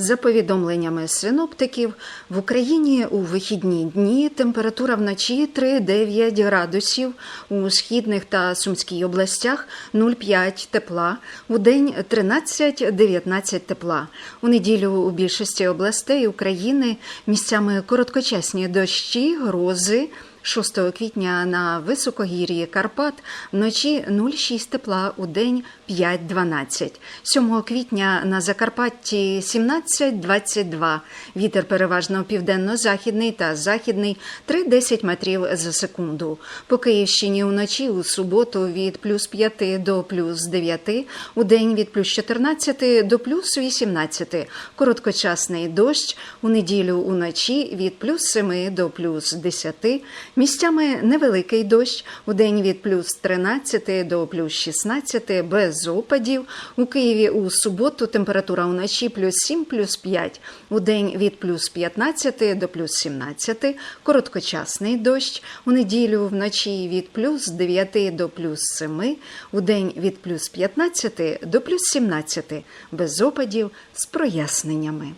За повідомленнями синоптиків, в Україні у вихідні дні температура вночі 3-9 градусів, у східних та Сумській областях 0,5 тепла, у день 13-19 тепла. У неділю у більшості областей України місцями короткочасні дощі, грози. 6 квітня на високогір'ї Карпат вночі 0,6 тепла, у день 5-12. 7 квітня на Закарпатті 17-22. Вітер переважно південно-західний та західний 3-10 метрів за секунду. По Київщині вночі у суботу від плюс 5 до плюс 9, у день від плюс 14 до плюс 18. Короткочасний дощ у неділю уночі від плюс 7 до плюс 10. Місцями невеликий дощ у день від плюс 13 до плюс 16 без опадів. У Києві у суботу температура вночі плюс 7, плюс 5. У день від плюс 15 до плюс 17. Короткочасний дощ. У неділю вночі від плюс 9 до плюс 7. У день від плюс 15 до плюс 17. Без опадів з проясненнями.